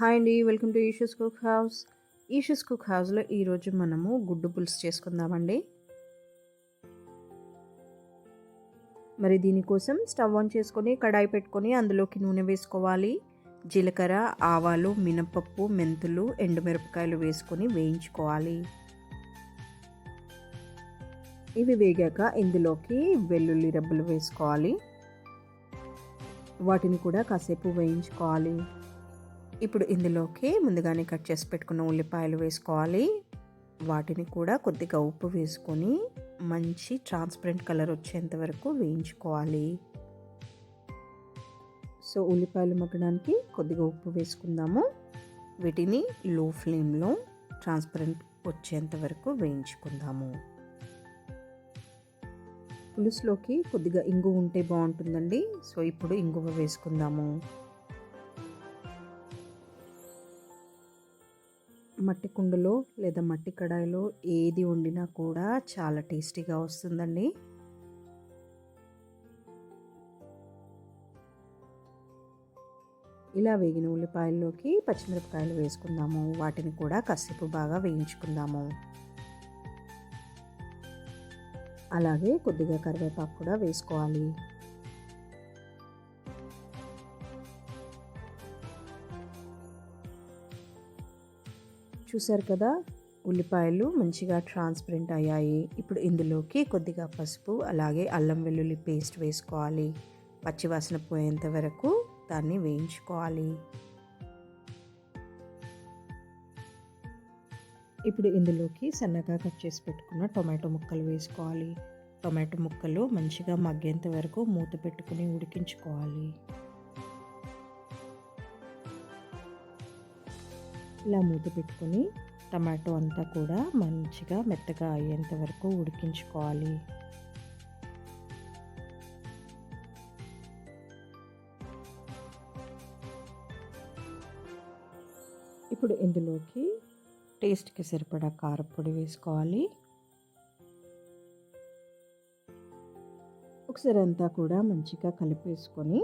Hi అండి welcome to Eshu's cook house. Eshu's cook హౌస్లో ఈరోజు మనము గుడ్డు పులుసు చేసుకుందామండి. మరి దీనికోసం స్టవ్ ఆన్ చేసుకొని కడాయి పెట్టుకొని అందులోకి నూనె వేసుకోవాలి. జీలకర్ర ఆవాలు మినపప్పు మెంతులు ఎండుమిరపకాయలు వేసుకొని వేయించుకోవాలి. ఇవి వేగాక ఇందులోకి వెల్లుల్లి రబ్బలు వేసుకోవాలి. వాటిని కూడా కాసేపు వేయించుకోవాలి. ఇప్పుడు ఇందులోకి ముందుగానే కట్ చేసి పెట్టుకున్న ఉల్లిపాయలు వేసుకోవాలి. వాటిని కూడా కొద్దిగా ఉప్పు వేసుకొని మంచి ట్రాన్స్పరెంట్ కలర్ వచ్చేంత వరకు వేయించుకోవాలి. సో ఉల్లిపాయలు మగ్గడానికి కొద్దిగా ఉప్పు వేసుకుందాము. వీటిని లో ఫ్లేమ్లో ట్రాన్స్పరెంట్ వచ్చేంత వరకు వేయించుకుందాము. పులుసులోకి కొద్దిగా ఇంగువ ఉంటే బాగుంటుందండి. సో ఇప్పుడు ఇంగువ వేసుకుందాము. మట్టి కుండలో లేదా మట్టి కడాయిలో ఏది వండినా కూడా చాలా టేస్టీగా వస్తుందండి. ఇలా వేగిన ఉల్లిపాయల్లోకి పచ్చిమిరపకాయలు వేసుకుందాము. వాటిని కూడా కసిపు బాగా వేయించుకుందాము. అలాగే కొద్దిగా కరివేపాకు కూడా వేసుకోవాలి. చూసారు కదా ఉల్లిపాయలు మంచిగా ట్రాన్స్పరెంట్ అయ్యాయి. ఇప్పుడు ఇందులోకి కొద్దిగా పసుపు అలాగే అల్లం వెల్లుల్లి పేస్ట్ వేసుకోవాలి. పచ్చివాసన పోయేంత వరకు దాన్ని వేయించుకోవాలి. ఇప్పుడు ఇందులోకి సన్నగా కట్ చేసి పెట్టుకున్న టొమాటో ముక్కలు వేసుకోవాలి. టొమాటో ముక్కలు మంచిగా మగ్గేంత వరకు మూత పెట్టుకుని ఉడికించుకోవాలి. ఇలా మూత పెట్టుకొని టమాటో అంతా కూడా మంచిగా మెత్తగా అయ్యేంత వరకు ఉడికించుకోవాలి. ఇప్పుడు ఇందులోకి టేస్ట్కి సరిపడా కారపొడి వేసుకోవాలి. ఒకసారి అంతా కూడా మంచిగా కలిపేసుకొని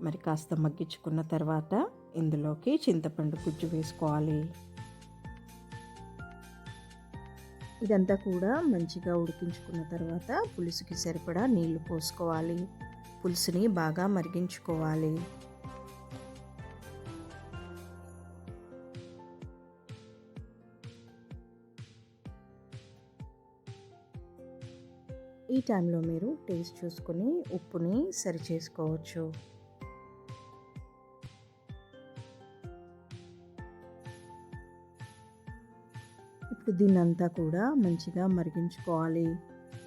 మరి కాస్త మగ్గించుకున్న తర్వాత ఇందులోకి చింతపండు గుజ్జు వేసుకోవాలి. ఇదంతా కూడా మంచిగా ఉడికించుకున్న తర్వాత పులుసుకి సరిపడా నీళ్ళు పోసుకోవాలి. పులుసుని బాగా మరిగించుకోవాలి. ఈ టైంలో మీరు టేస్ట్ చూసుకొని ఉప్పుని సరి చేసుకోవచ్చు ఇప్పుడు దీన్నంతా కూడా మంచిగా మరిగించుకోవాలి.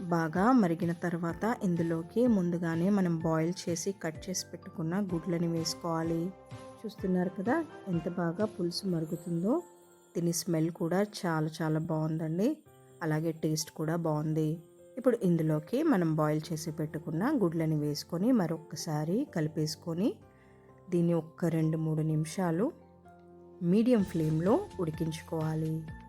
బాగా మరిగిన తర్వాత ఇందులోకి ముందుగానే మనం బాయిల్ చేసి కట్ చేసి పెట్టుకున్న గుడ్లని వేసుకోవాలి. చూస్తున్నారు కదా ఎంత బాగా పులుసు మరుగుతుందో. దీని స్మెల్ కూడా చాలా చాలా బాగుందండి. అలాగే టేస్ట్ కూడా బాగుంది. ఇప్పుడు ఇందులోకి మనం బాయిల్ చేసి పెట్టుకున్న గుడ్లని వేసుకొని మరొకసారి కలిపేసుకొని దీన్ని ఒక్క రెండు మూడు నిమిషాలు మీడియం ఫ్లేమ్లో ఉడికించుకోవాలి.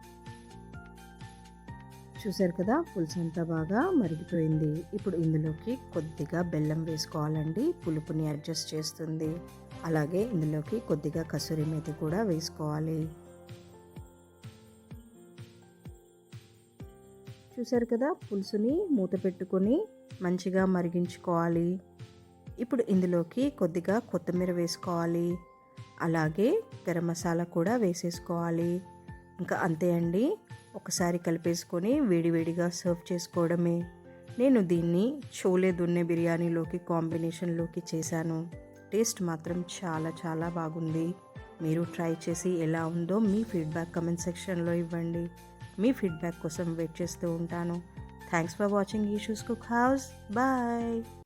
చూసారు కదా పులుసు అంతా బాగా మరిగిపోయింది. ఇప్పుడు ఇందులోకి కొద్దిగా బెల్లం వేసుకోవాలండి. పులుపుని అడ్జస్ట్ చేస్తుంది. అలాగే ఇందులోకి కొద్దిగా కసూరి మేతి కూడా వేసుకోవాలి. చూసారు కదా పులుసుని మూత పెట్టుకొని మంచిగా మరిగించుకోవాలి. ఇప్పుడు ఇందులోకి కొద్దిగా కొత్తిమీర వేసుకోవాలి. అలాగే గరం మసాలా కూడా వేసేసుకోవాలి. ఇంకా అంతే అండి. ఒకసారి కలిపేసుకొని వేడివేడిగా సర్వ్ చేసుకోవడమే. నేను దీన్ని చోలే దున్నే బిర్యానీలోకి కాంబినేషన్లోకి చేశాను. టేస్ట్ మాత్రం చాలా చాలా బాగుంది. మీరు ట్రై చేసి ఎలా ఉందో మీ ఫీడ్బ్యాక్ కమెంట్ సెక్షన్లో ఇవ్వండి. మీ ఫీడ్బ్యాక్ కోసం వెయిట్ చేస్తూ ఉంటాను. Thanks for watching Eshu's cook house bye